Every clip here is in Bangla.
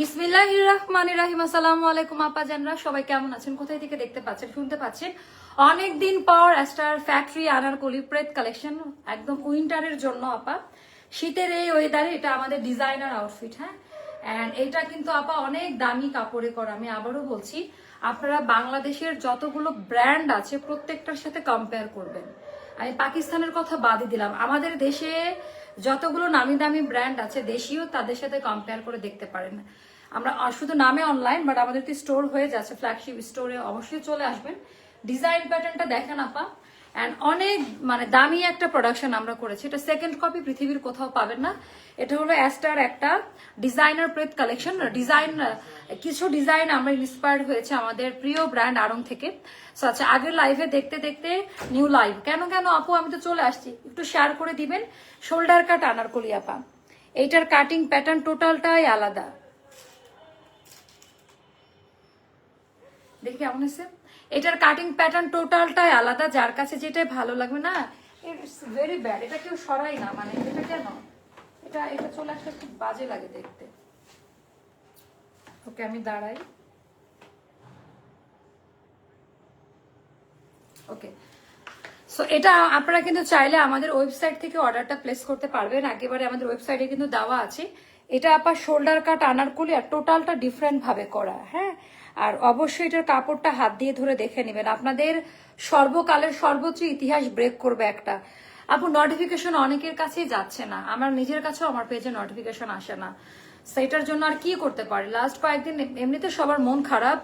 বিসমিল্লাহ রহমান রাহিম আসসালামু আলাইকুম আপা জানরা, সবাই কেমন আছেন? কোথায় থেকে দেখতে পাচ্ছেন, শুনতে পাচ্ছেন? পর স্টার ফ্যাক্টরি আনারকলি কালেকশন একদম উইন্টারের জন্য আপা। শীতের এই ওয়েদারে এটা আমাদের ডিজাইনার আউটফিট হ্যাঁ? অ্যান্ড এটা কিন্তু আপা অনেক দামি কাপড়ে করা, আমি আবারও বলছি, আপনারা বাংলাদেশের যতগুলো ব্র্যান্ড আছে প্রত্যেকটার সাথে কম্পেয়ার করবেন। আমি পাকিস্তানের কথা বাদই দিলাম, আমাদের দেশে যতগুলো নামি দামি ব্র্যান্ড আছে দেশীয়, তাদের সাথে কম্পেয়ার করে দেখতে পারেন। আমরা শুধু নামে অনলাইন বাট আমাদের স্টোর হয়ে যাচ্ছে ফ্ল্যাগশিপ স্টোরে অবশ্যই চলে আসবেন। ডিজাইন প্যাটার্নটা দেখেন আপা। অ্যান্ড অনেক মানে দামি একটা প্রোডাকশন আমরা করেছি। এটা সেকেন্ড কপি পৃথিবীর কোথাও পাবেন না। এটা হলো অ্যাস্টার একটা ডিজাইনার প্রেত কালেকশন ডিজাইন কিছু ডিজাইন আমরা ইন্সপায়ার্ড হয়েছে আমাদের প্রিয় ব্র্যান্ড আরং থেকে। So, আচ্ছা আগের লাইভে দেখতে দেখতে নিউ লাইভ কেন কেন আপু আমি তো চলে আসছি। একটু শেয়ার করে দিবেন? শোল্ডার কাট আনারকলি আপা। এইটার কাটিং প্যাটার্ন টোটালটাই আলাদা। দেখি কেমন হয়েছে? এটার কাটিং প্যাটার্ন টোটালটাই আলাদা, যার কাছে যেটাই ভালো লাগবে না ইটস ভেরি ব্যাড এটা কেউ সরাই না মানে এটা কেন? এটা এটা চলে আসলে খুব বাজে লাগে দেখতে। ওকে, আমি দাঁড়াই। ওকে। সো এটা আপনারা কিন্তু চাইলে আমাদের ওয়েবসাইট থেকে অর্ডারটা প্লেস করতে পারবেন। একেবারে আমাদের ওয়েবসাইটে কিন্তু দেওয়া আছে। এটা আপনার শোল্ডার কাট আনারকলি আর টোটালটা ডিফারেন্ট ভাবে করা হ্যাঁ? আর অবশ্যই এটার কাপড়টা হাত দিয়ে ধরে দেখে নেবেন। আপনাদের সর্বকালের সর্বোচ্চ ইতিহাস ব্রেক করবে একটা। আপু নোটিফিকেশন অনেকের কাছেই যাচ্ছে না। আমার নিজের কাছেও আমার পেজে নোটিফিকেশন আসে না। সেটার জন্য আর কি করতে পারি? লাস্ট কয়েকদিন এমনিতে সবার মন খারাপ।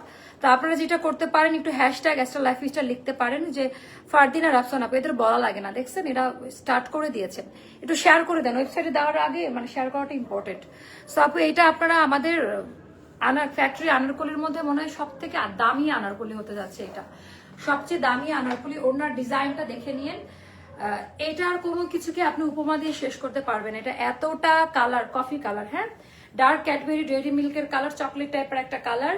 তো আপনারা যেটা করতে পারেন একটু হ্যাশট্যাগ এক্সট্রা লাইফ স্টাইল লিখতে পারেন যে ফারদিন আর আফসান আপু এদের বলা লাগে না দেখছেন? এরা স্টার্ট করে দিয়েছেন। একটু শেয়ার করে দেন ওয়েবসাইটে দেওয়ার আগে মানে শেয়ার করাটা ইম্পর্টেন্ট সো আপু এটা আপনারা আমাদের আনার ফ্যাক্টরি আনারকলির মধ্যে মনে হয় সব থেকে দামি আনারকলি হতে যাচ্ছে এটা। সবচেয়ে দামি আনারকলি ওনার ডিজাইনটা দেখে নিয়েন আহ, এটার কোনো কিছুকে আপনি উপমা দিয়ে শেষ করতে পারবেন এটা এতটা কালার কফি কালার হ্যাঁ? ডার্ক ক্যাডবেরি ডেয়ারি মিল্কের কালার চকলেট টাইপের একটা কালার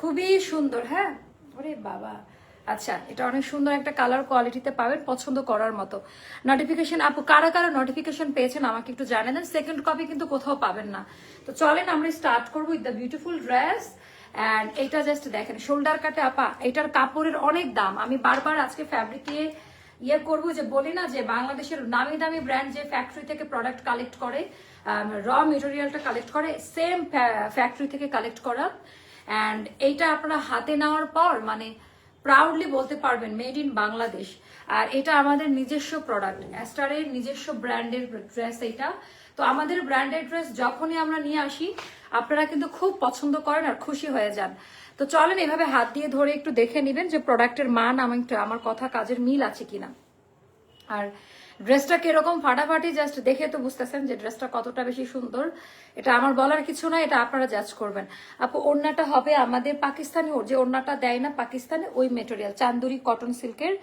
খুবই সুন্দর হ্যাঁ? ওরে বাবা। আচ্ছা এটা অনেক সুন্দর একটা কালার কোয়ালিটিতে পাবেন, পছন্দ করার মতো। নোটিফিকেশন আপু, কারা কারা নোটিফিকেশন পেয়েছেন আমাকে একটু জানেন সেকেন্ড কপি কিন্তু কোথাও পাবেন না। তো চলেন আমরা স্টার্ট করব with the beautiful dress and এটা জাস্ট দেখেন শোল্ডার কাটে আপা, এটার কাপড়ের অনেক দাম। আমি বারবার আজকে ফ্যাব্রিকে ইয়ে করব যে, বলি না যে, বাংলাদেশের নামি দামি ব্র্যান্ড যে ফ্যাক্টরি থেকে প্রোডাক্ট কালেক্ট করে র মেটেরিয়ালটা কালেক্ট করে সেম ফ্যাক্টরি থেকে কালেক্ট করা। অ্যান্ড এইটা আপনারা হাতে নেওয়ার পর মানে প্রাউডলি বলতে পারবেন মেড ইন বাংলাদেশ আর এটা আমাদের নিজস্ব প্রোডাক্ট অ্যাস্টারের নিজস্ব ব্র্যান্ডের ড্রেস এটা তো আমাদের ব্র্যান্ডেড ড্রেস যখনই আমরা নিয়ে আসি, আপনারা কিন্তু খুব পছন্দ করেন আর খুশি হয়ে যান। তো চলেন এভাবে হাত দিয়ে ধরে একটু দেখে নেবেন যে প্রোডাক্টের মান, আমার আমার কথা কাজের মিল আছে কিনা। আর ড্রেসটা কীরকম? ফাটাফাটি জাস্ট দেখে তো বুঝতেছেন যে ড্রেসটা কতটা বেশি সুন্দর। এটা আমার বলার কিছু না, এটা আপনারা জাজ করবেন। আপু, ওড়নাটা হবে আমাদের পাকিস্তানি ওর- যে ওড়নাটা দেয় না পাকিস্তানে, ওই মেটেরিয়াল চান্দুরি কটন সিল্কের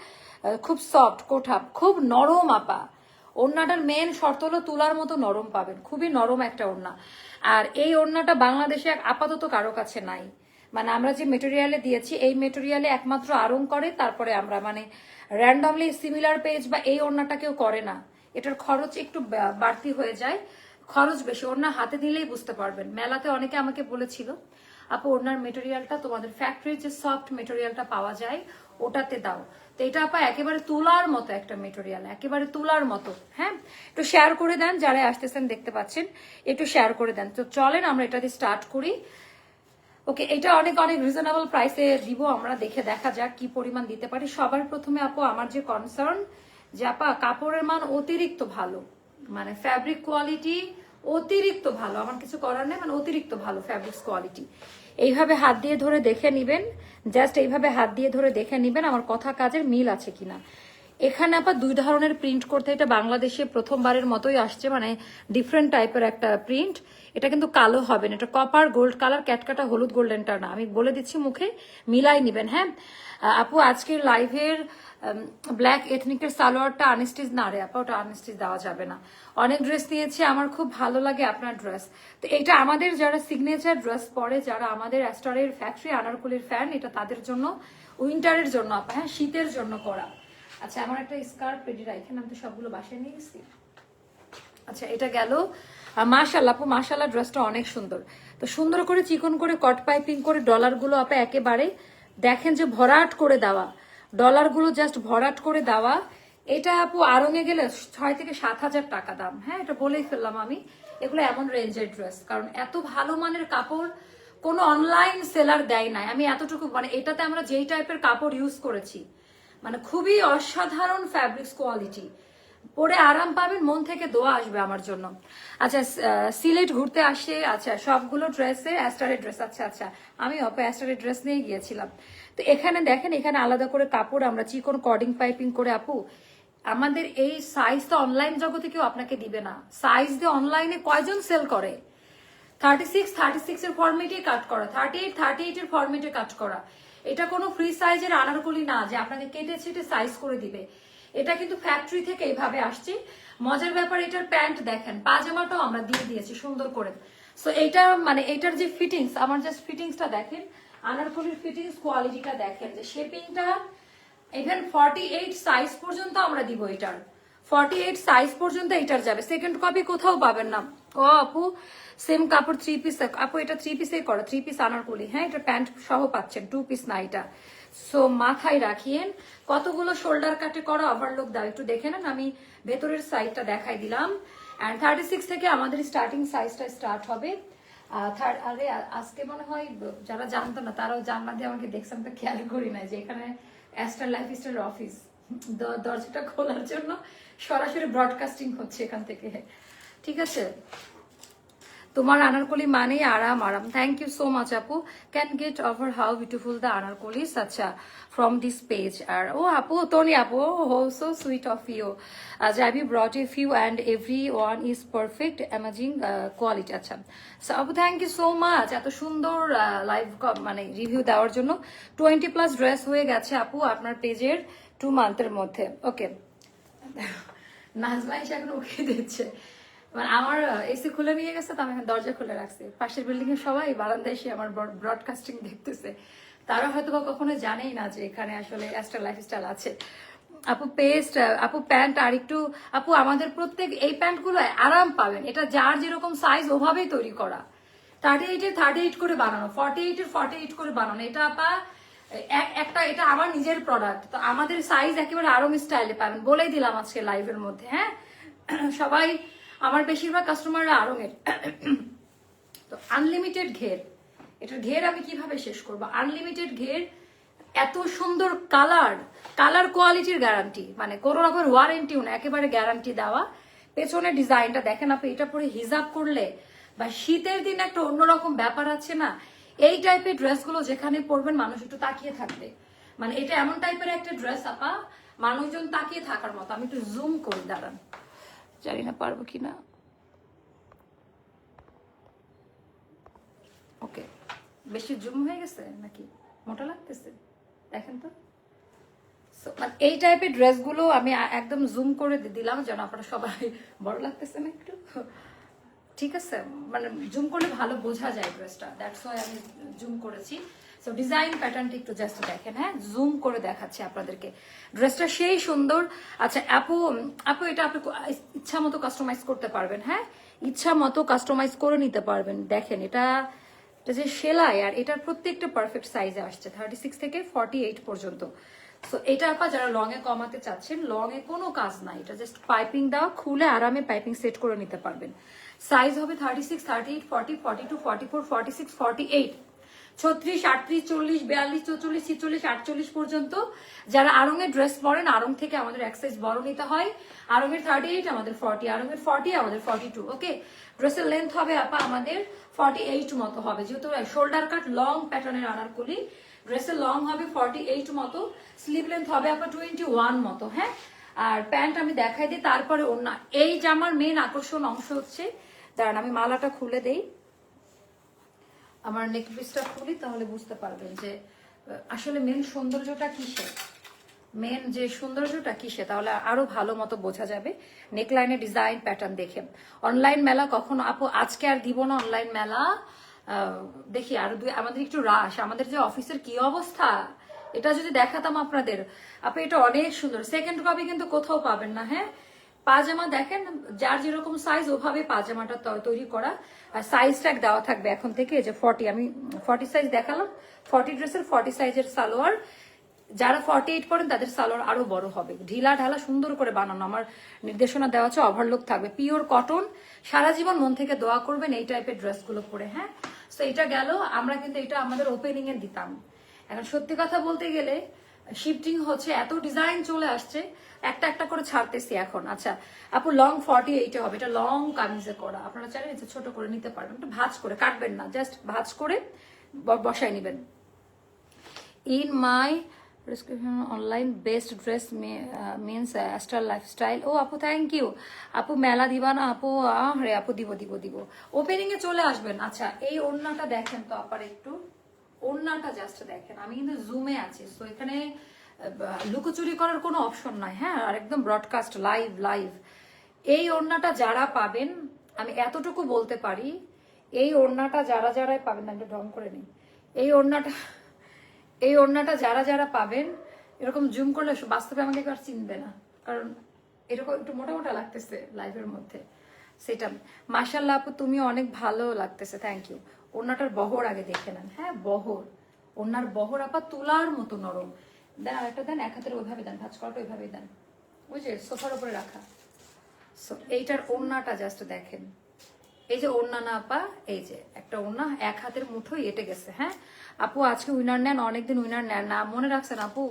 খুব সফট কোঠাপ খুব নরম আপা। ওড়নাটার মেন শর্ত হলো তুলার মতো নরম পাবেন, খুবই নরম একটা ওড়না। আর এই ওড়নাটা বাংলাদেশে এক আপাতত কারও কাছে নাই। মানে আমরা যে মেটেরিয়ালে দিয়েছি, এই মেটেরিয়ালে একমাত্র আরং করে, তারপরে আমরা মানে র্যান্ডমলি সিমিলার পেজ বা এই ওড়নাটা কেউ করে না। এটার খরচ একটু বাড়তি হয়ে যায়। খরচ বেশি, ওড়না হাতে দিলেই বুঝতে পারবেন। মেলাতে অনেকে আমাকে বলেছিল, আপু, ওড়নার মেটেরিয়ালটা তোমাদের ফ্যাক্টরির যে সফট মেটেরিয়ালটা পাওয়া যায়, ওটাতে দাও। তো এটা আপা একেবারে তুলার মতো একটা মেটেরিয়াল একেবারে তুলার মতো হ্যাঁ? একটু শেয়ার করে দেন, যারা আসতেছেন দেখতে পাচ্ছেন, একটু শেয়ার করে দেন। তো চলেন, আমরা এটা দিয়ে স্টার্ট করি। ওকে এটা অনেক অনেক রিজনেবল প্রাইসে দিব, আমরা দেখে দেখা যাক কি পরিমাণ দিতে পারি। সবার প্রথমে আপু, আমার যে কনসার্ন যে আপা, কাপড়ের মান অতিরিক্ত ভালো। মানে ফ্যাব্রিক কোয়ালিটি অতিরিক্ত ভালো। আমার কিছু করার নেই মানে অতিরিক্ত ভালো ফ্যাব্রিক্স কোয়ালিটি এইভাবে হাত দিয়ে ধরে দেখে নিবেন জাস্ট এইভাবে হাত দিয়ে ধরে দেখে নিবেন, আমার কথা কাজের মিল আছে কিনা। এখানে আবার দুই ধরনের প্রিন্ট করতে, এটা বাংলাদেশে প্রথমবারের মতোই আসছে মানে ডিফারেন্ট টাইপের একটা প্রিন্ট এটা কিন্তু কালো হবে না, এটা কপার গোল্ড কালার ক্যাটকাটা হলুদ গোল্ডেনটা না। আমি বলে দিচ্ছি মুখে, মিলাই নিবেন হ্যাঁ? আপু, আজকের লাইভের ব্ল্যাক এথনিকের সালোয়ারটা আনস্টিচ না রে আপা, ওটা আনস্টিচ দেওয়া যাবে না। অনেক ড্রেস নিয়েছি, আমার খুব ভালো লাগে আপনার ড্রেস তো এটা আমাদের যারা সিগনেচার ড্রেস পরে, যারা আমাদের অ্যাস্টারের ফ্যাক্টরি আনারকুলির ফ্যান এটা তাদের জন্য উইন্টারের জন্য আপা হ্যাঁ? শীতের জন্য করা। আচ্ছা আমার একটা স্কার্ফ রেডি রাখেন আমি তো সবগুলো বাসায় নিয়ে গেছি। আচ্ছা এটা গেল। মাশাল্লাহ আপু মাশাল্লাহ ড্রেসটা অনেক সুন্দর। তো সুন্দর করে চিকন করে কট পাইপিং করে ডলারগুলো আপা একেবারে দেখেন যে ভরাট করে দেওয়া। ডলারগুলো জাস্ট ভরাট করে দেওয়া। এটা আপু আরঙে গেলে ছয় থেকে সাত হাজার টাকা দাম। হ্যাঁ এটা বলেই ফেললাম আমি। এগুলো এমন রেঞ্জের ড্রেস কারণ এত ভালো মানের কাপড় কোনো অনলাইন সেলার দেয় নাই। আমি এতটুকু মানে এটাতে আমরা যেই টাইপের কাপড় ইউজ করেছি মানে খুবই অসাধারণ ফ্যাব্রিক্স কোয়ালিটি পরে আরাম পাবেন, মন থেকে দোয়া আসবে আমার জন্য। আচ্ছা সিলেট ঘুরতে আসে আচ্ছা সবগুলো ড্রেসে অ্যাস্টারের ড্রেস আচ্ছা আচ্ছা আমি অপে অ্যাস্টারের ড্রেস নিয়ে গিয়েছিলাম। তো এখানে দেখেন, এখানে আলাদা করে কাপড় আমরা, চিকন কর্ডিং পাইপিং করে, আপু, আমাদের এই সাইজ তো অনলাইন জগতে কেউ আপনাকে দিবে না। সাইজ দিয়ে অনলাইনে কয়জন সেল করে? থার্টি সিক্স থার্টি সিক্স এর ফর্মেটে কাট করা থার্টি এইট থার্টি এইট এর ফর্মেটে কাট করা। এটা কোনো ফ্রি সাইজের আনারকলি না যে আপনাকে কেটে ছেটে সাইজ করে দিবে। এটা কিন্তু ফ্যাক্টরি থেকে এইভাবে আসছে। মজার ব্যাপার, এটার প্যান্ট দেখেন, পাজামাটাও আমরা দিয়ে দিয়েছি, সুন্দর করে। সো এইটা মানে এটার যে ফিটিংস আমার জাস্ট ফিটিংসটা দেখেন, আনারকলির ফিটিংস কোয়ালিটিটা দেখেন, যে শেপিংটা ইভেন ফর্টি এইট সাইজ পর্যন্ত আমরা দিব এটার। ফর্টি এইট সাইজ পর্যন্ত এটার যাবে। সেকেন্ড কপি কোথাও পাবেন না। ও আপু, সেম কাপড় থ্রি পিস আপু, এটা থ্রি পিসে করা থ্রি পিস আনারকলি হ্যাঁ এটা প্যান্ট সহ পাচ্ছেন টু পিস না এটা। সো মাথায় রাখিয়েন, কতগুলো শোল্ডার কাটে করা ওভারলোক দাও, একটু দেখে নেন, আমি ভেতরের সাইজটা দেখাই দিলাম। অ্যান্ড থার্টি সিক্স থেকে আমাদের স্টার্টিং সাইজটা স্টার্ট হবে। থার্ড আরে আজকে মনে হয়, যারা জানতো না, তারাও জানলা দিয়ে আমাকে দেখছেন তো খেয়াল করি না যে এখানে অ্যাস্টার লাইফ স্টাইল অফিস দরজাটা খোলার জন্য সরাসরি ব্রডকাস্টিং হচ্ছে এখান থেকে। ঠিক আছে? তোমার আনারকলি মানেই আরাম আরাম। থ্যাংক ইউ সো মাচ আপু। Can get over how beautiful the anarkalis. আচ্ছা ফ্রম দিস পেজ আর ও আপু তনি আপু হো so sweet of you as I be brought a few and every one is perfect amazing quality আচ্ছা So, আপু থ্যাংক ইউ সো মাচ এত সুন্দর লাইভ মানে রিভিউ দেওয়ার জন্য। টোয়েন্টি প্লাস ড্রেস হয়ে গেছে আপু আপনার পেজের টু মান্থের মধ্যে। ওকে নাজমা এখন উঠে দিচ্ছে। মানে আমার এসি খুলে নিয়ে গেছে, তো আমি দরজা খুলে রাখছি। পাশের বিল্ডিং এর সবাই বারান্দায় এসে আমার ব্রডকাস্টিং দেখতেছে। তারা হয়তো বা কখনো জানেই না যে এখানে আসলে অ্যাস্ট্রা লাইফস্টাইল আছে। আপু পেস্ট আপু প্যান্ট আর একটু, আপু আমাদের প্রত্যেক এই প্যান্টগুলো আরাম পাবেন। এটা যার যেরকম সাইজ ওভাবেই তৈরি করা। থার্টি এইটের থার্টি এইট করে বানানো ফর্টি এইটের ফর্টি এইট করে বানানো। এটা আপা এক- একটা, এটা আমার নিজের প্রোডাক্ট তো আমাদের সাইজ একেবারে আরম স্টাইলে পাবেন। বলেই দিলাম আজকে লাইভের মধ্যে হ্যাঁ? সবাই আমার বেশিরভাগ কাস্টমাররা আরঙের তো আনলিমিটেড ঘের। এটার ঘের আমি কীভাবে শেষ করব? আনলিমিটেড ঘের এত সুন্দর কালার কালার কোয়ালিটির গ্যারান্টি মানে কোনো রকমের ওয়ারেন্টিও না, একেবারে গ্যারান্টি দেওয়া। পেছনে ডিজাইনটা দেখেন আপনি, এটা পরে হিজাব করলে বা শীতের দিন একটা অন্যরকম ব্যাপার আছে না? এই টাইপের ড্রেসগুলো যেখানে পরবেন, মানুষ একটু তাকিয়ে থাকবে। মানে এটা এমন টাইপের একটা ড্রেস আপা, মানুষজন তাকিয়ে থাকার মতো। আমি একটু জুম করি, দাঁড়ান। জানি না পারব কিনা। ওকে। বেশি জুম হয়ে গেছে নাকি? মোটা লাগতেছে। দেখেন তো। মানে এই টাইপের ড্রেসগুলো আমি একদম জুম করে দিলাম যেন আপনারা সবাই বড় লাগতেছে না একটু। ঠিক আছে? মানে জুম করলে ভালো বোঝা যায় ড্রেসটা। দ্যাটস ওয়াই আমি জুম করেছি। সো ডিজাইন প্যাটার্নটা একটু জাস্ট দেখেন হ্যাঁ? জুম করে দেখাচ্ছি আপনাদেরকে। ড্রেসটা সেই সুন্দর। আচ্ছা আপু আপু, এটা আপনি ইচ্ছা মতো কাস্টমাইজ করতে পারবেন হ্যাঁ? ইচ্ছা মতো কাস্টমাইজ করে নিতে পারবেন। দেখেন, এটা এটা যে সেলাই, আর এটার প্রত্যেকটা পারফেক্ট সাইজে আসছে থার্টি সিক্স থেকে ফর্টি এইট পর্যন্ত। সো এটা আপা, যারা লং এ কমাতে চাচ্ছেন লং এ কোনো কাজ নাই। এটা জাস্ট পাইপিং দেওয়া, খুলে আরামে পাইপিং সেট করে নিতে পারবেন। সাইজ হবে thirty six thirty eight forty forty two forty four forty six forty eight ছত্রিশ, আটত্রিশ, চল্লিশ, বিয়াল্লিশ, চৌচল্লিশ, ছিচল্লিশ, আটচল্লিশ পর্যন্ত। যারা আরঙের ড্রেস পরেন আরং থেকে আমাদের এক সাইজ বড় নিতে হয়। আরঙের থার্টি এইট আমাদের ফর্টি আরঙের ফর্টি আমাদের ফর্টি টু ওকে ড্রেসের লেন্থ হবে আপা আমাদের ফর্টি এইট মতো হবে। যেহেতু শোল্ডার কাট লং প্যাটার্নের আনারকুলি ড্রেসের লং হবে ফর্টি এইট মতো। স্লিভ লেন্থ হবে আপা টোয়েন্টি ওয়ান মতো হ্যাঁ? আর প্যান্ট আমি দেখাই দিই, তারপরে অন্য, এই জামার মেন আকর্ষণ অংশ হচ্ছে, দাঁড়ান আমি মালাটা খুলে দেই। আমার নেক পিসটা খুলি, তাহলে বুঝতে পারবেন যে আসলে মেন সৌন্দর্যটা কিসে মেন যে সৌন্দর্যটা কিসে তাহলে আরও ভালো মতো বোঝা যাবে নেকলাইনের ডিজাইন প্যাটার্ন দেখে। অনলাইন মেলা কখনো, আপু, আজকে আর দিব না অনলাইন মেলা? দেখি, আর দুই, আমাদের একটু রাশ আমাদের যে অফিসের কি অবস্থা? এটা যদি দেখাতাম আপনাদের। আপু, এটা অনেক সুন্দর। সেকেন্ড কপি কিন্তু কোথাও পাবেন না হ্যাঁ? পাজামা দেখেন, যার যেরকম সাইজ ওভাবে পাজামাটা তৈরি করা। আর সাইজ ট্যাগ দেওয়া থাকবে এখন থেকে যে ফর্টি আমি ফর্টি সাইজ দেখালাম। ফর্টি ড্রেসের ফর্টি সাইজের সালোয়ার। যারা ফর্টি এইট পড়েন তাদের সালোয়ার আরও বড় হবে। ঢিলা ঢালা সুন্দর করে বানানো। আমার নির্দেশনা দেওয়া আছে ওভারলুক থাকবে। পিওর কটন সারা জীবন মন থেকে দোয়া করবেন এই টাইপের ড্রেসগুলো পরে হ্যাঁ? তো এটা গেল। আমরা কিন্তু এটা আমাদের ওপেনিং এ দিতাম। এখন সত্যি কথা বলতে গেলে শিফটিং হচ্ছে এত ডিজাইন চলে আসছে একটা একটা করে ছাড়তেছি এখন। আচ্ছা আপু লং ফর্টি এইটে হবে এটা লং কামিজে করা। আপনারা চাইলে নিচে ছোট করে নিতে পারবেন একটু ভাজ করে কাটবেন না জাস্ট ভাজ করে বসায় নেবেন। In my prescription online best dress means uh, astral ও আপু থ্যাংক ইউ আপু মেলা দিবা না আপু? আহ রে আপু দিব দিব দিব। ওপেনিং এ চলে আসবেন। আচ্ছা এই ওড়নাটা দেখেন তো আপার একটু। ওড়নাটা জাস্ট দেখেন। আমি কিন্তু জুমে আছি তো এখানে লুকোচুরি করার কোনো অপশন নাই হ্যাঁ? আর একদম ব্রডকাস্ট লাইভ লাইভ এই ওড়নাটা যারা পাবেন, আমি এতটুকু বলতে পারি, এই ওড়নাটা যারা যারাই পাবেন একটু ঢং করে নিই। এই ওড়নাটা এই ওড়নাটা যারা যারা পাবেন, এরকম জুম করলে বাস্তবে আমাকে আর চিনবে না, কারণ এরকম একটু মোটা মোটা লাগতেছে লাইভের মধ্যে। সেটা মার্শাল্লাহ আপু, তুমি অনেক ভালো লাগতেছে থ্যাংক ইউ ওনাটার বহর আগে দেখে নেন। হ্যাঁ বহর। ওনার বহর আপা, তোলার মতো নরম। দেন আরেকটা দেন, এক হাতের ওইভাবে দেন, ভাজ করাটা ওইভাবে দেন। যে সোফার উপরে রাখা। সো এইটার ওনাটা জাস্ট দেখেন। এই যে ওড়না না আপা এই যে একটা ওড়না, এক হাতের মুঠোই এটে গেছে হ্যাঁ? আপু, আজকে উইনার নেন, অনেকদিন উইনার নেন না। মনে রাখছেন আপু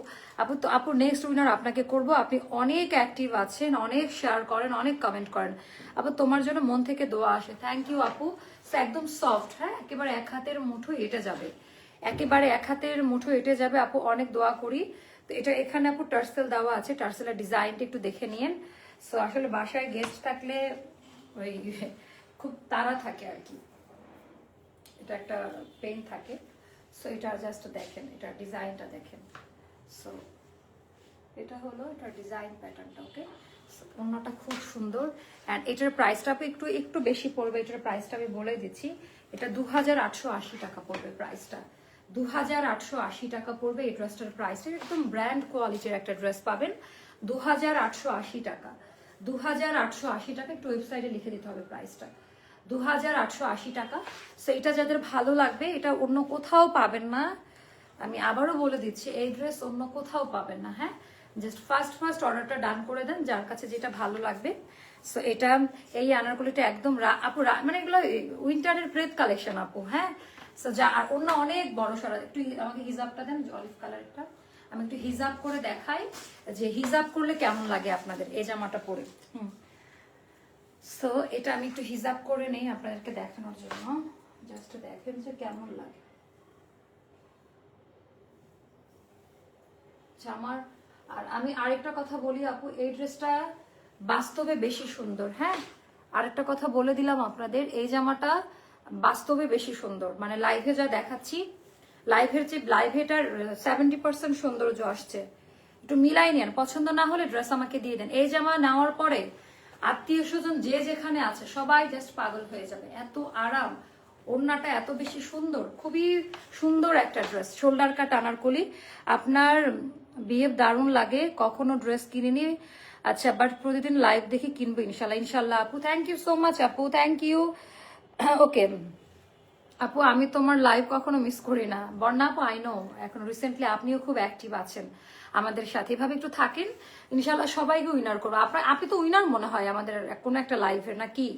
আপু তো, আপু নেক্সট উইনার আপনাকে করব। আপনি অনেক অ্যাক্টিভ আছেন, অনেক শেয়ার করেন, অনেক কমেন্ট করেন। আপু, তোমার জন্য মন থেকে দোয়া আসে। থ্যাংক ইউ আপু। একদম সফট হ্যাঁ? একেবারে এক হাতের মুঠো এটে যাবে। একেবারে এক হাতের মুঠো এটে যাবে। আপু, অনেক দোয়া করি। তো এটা এখানে আপু টার্সেল দেওয়া আছে। টার্সেলের ডিজাইনটা একটু দেখে নিয়েন। সো আসলে বাসায় গেস্ট থাকলে ওই খুব তাড়া থাকে আর কি। এটা একটা পেন থাকে। সো এটা জাস্ট দেখেন, এটা ডিজাইনটা দেখেন। সো এটা হলো, এটা ডিজাইন প্যাটার্নটা ওকে অন্যটা খুব সুন্দর। অ্যান্ড এটার প্রাইসটা একটু একটু বেশি পড়বে। এটার প্রাইসটা আমি বলে দিচ্ছি। এটা দু হাজার আটশো আশি টাকা পড়বে প্রাইসটা দু হাজার আটশো আশি টাকা পড়বে এই ড্রেসটার প্রাইসটা একদম ব্র্যান্ড কোয়ালিটির একটা ড্রেস পাবেন। দু হাজার আটশো আশি টাকা। দু হাজার আটশো আশি টাকা একটু ওয়েবসাইটে লিখে দিতে হবে প্রাইসটা দু হাজার আটশো আশি টাকা। সো এটা যাদের ভালো লাগবে, এটা অন্য কোথাও পাবেন না। আমি আবারও বলে দিচ্ছি, এই ড্রেস অন্য কোথাও পাবেন না হ্যাঁ? জাস্ট ফার্স্ট ফার্স্ট অর্ডারটা ডান করে দেন, যার কাছে যেটা ভালো লাগবে। সো এটা, এই আনারকলিটা একদম আপু মানে এগুলো উইন্টারের ব্রেথ কালেকশন আপু হ্যাঁ? সো যা, আর অন্য অনেক বড় সড়া একটু আমাকে হিজাবটা দেন অলিভ কালারটা আমি একটু হিজাব করে দেখাই, যে হিজাব করলে কেমন লাগে আপনাদের? এই জামাটা পরে। হুম। সো এটা আমি একটু হিজাব করে নেই আপনাদেরকে দেখানোর জন্য। জাস্ট দেখেন যে কেমন লাগে। জামার আর আমি আরেকটা কথা বলি আপু, এই ড্রেসটা বাস্তবে বেশি সুন্দর হ্যাঁ? আরেকটা কথা বলে দিলাম আপনাদের, এই জামাটা বাস্তবে বেশি সুন্দর। মানে লাইভে যা দেখাচ্ছি লাইভের যে লাইভেটার সেভেন্টি পার্সেন্ট সৌন্দর্য আসছে। একটু মিলাই নেন, পছন্দ না হলে ড্রেস আমাকে দিয়ে দেন। এই জামা নেওয়ার পরে আত্মীয় স্বজন যে যেখানে আছে, সবাই জাস্ট পাগল হয়ে যাবে। এত আরাম, ওড়নাটা এত বেশি সুন্দর, খুবই সুন্দর একটা ড্রেস শোল্ডার কাট আনার কলি, আপনার বিয়ে দারুণ লাগে, কখনো ড্রেস কিনিনি। আচ্ছা বাট প্রতিদিন লাইভ দেখে কিনবো ইনশাল্লাহ ইনশাল্লাহ আপু। থ্যাংক ইউ সো মাচ আপু। থ্যাংক ইউ ওকে আপু, আমি তোমার লাইভ কখনো মিস করি না। বর্ণা আপু আই নো এখন রিসেন্টলি আপনিও খুব অ্যাক্টিভ আছেন। আমাদের সাথে এভাবে একটু থাকেন ইনশাল্লাহ সবাইকে উইনার করব। আপনার আপনি তো উইনার মনে হয় আমাদের কোনো একটা লাইভের না কি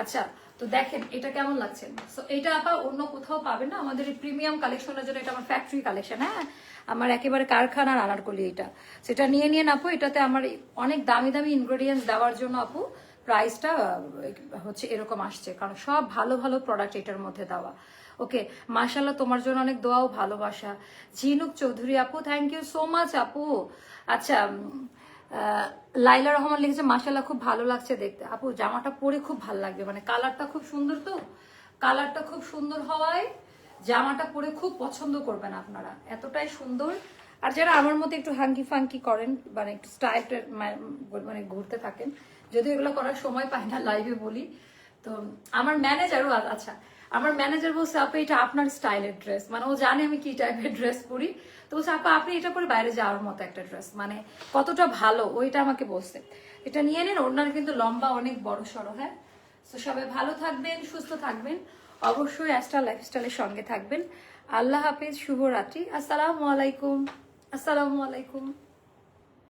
আচ্ছা তো দেখেন, এটা কেমন লাগছে? সো এটা আপা অন্য কোথাও পাবেন না, আমাদের প্রিমিয়াম কালেকশনের জন্য এটা আমার ফ্যাক্টরি কালেকশন হ্যাঁ? আমার একেবারে কারখানার আনারকলি এটা। সেটা নিয়ে নিয়ে আপু, এটাতে আমার অনেক দামি দামি ইনগ্রেডিয়েন্টস দেওয়ার জন্য আপু প্রাইসটা হচ্ছে এরকম আসছে। কারণ সব ভালো ভালো প্রোডাক্ট এটার মধ্যে দেওয়া। ওকে মাশাল্লাহ তোমার জন্য অনেক দোয়াও, ভালোবাসা। ঝিনুক চৌধুরী আপু থ্যাংক ইউ সো মাচ আপু। আচ্ছা লাইলা রহমান লিখেছে মাশাল্লাহ খুব ভালো লাগছে দেখতে। আপু, জামাটা পরে খুব ভালো লাগবে। মানে কালারটা খুব সুন্দর তো? কালারটা খুব সুন্দর হওয়ায় জামাটা পরে খুব পছন্দ করবেন আপনারা। এতটাই সুন্দর আর যারা আমার মতো একটু হাঙ্কি ফাঙ্কি করেন মানে একটু স্টাইল মানে ঘুরতে থাকেন যদি এগুলো করার সময় পাই না লাইভে বলি, তো আমার ম্যানেজারও আচ্ছা আমার ম্যানেজার বলছে, আপু, এটা আপনার স্টাইলের ড্রেস মানে ও জানে আমি কি টাইপের ড্রেস পরি। তো বলছে, আপা, আপনি এটা পরে বাইরে যাওয়ার মতো একটা ড্রেস মানে কতটা ভালো ওইটা আমাকে বলছে। এটা নিয়ে নেন, ওনার কিন্তু লম্বা, অনেক বড় সড়ো হ্যাঁ? তো সবাই ভালো থাকবেন, সুস্থ থাকবেন। অবশ্যই অ্যাস্ট্রা লাইফস্টাইলের সঙ্গে থাকবেন। আল্লাহ হাফিজ, শুভরাত্রি। আসসালামু আলাইকুম। আসসালামু আলাইকুম।